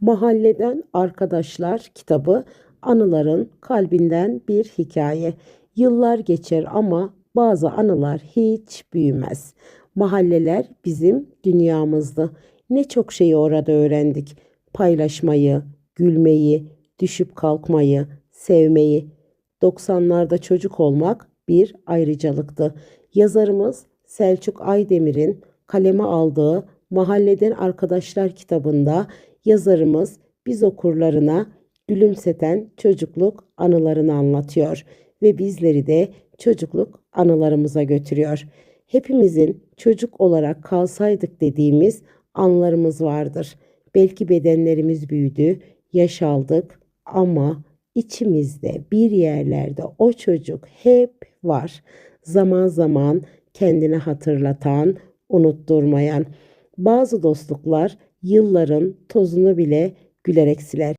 Mahalleden Arkadaşlar kitabı anıların kalbinden bir hikaye. Yıllar geçer ama bazı anılar hiç büyümez. Mahalleler bizim dünyamızdı. Ne çok şeyi orada öğrendik. Paylaşmayı, gülmeyi, düşüp kalkmayı, sevmeyi. 90'larda çocuk olmak bir ayrıcalıktı. Yazarımız Selçuk Aydemir'in kaleme aldığı Mahalleden Arkadaşlar kitabında yazarımız biz okurlarına gülümseten çocukluk anılarını anlatıyor ve bizleri de çocukluk anılarımıza götürüyor. Hepimizin çocuk olarak kalsaydık dediğimiz anlarımız vardır. Belki bedenlerimiz büyüdü, yaş aldık ama içimizde bir yerlerde o çocuk hep var. Zaman zaman kendini hatırlatan, unutturmayan. Bazı dostluklar yılların tozunu bile gülerek siler.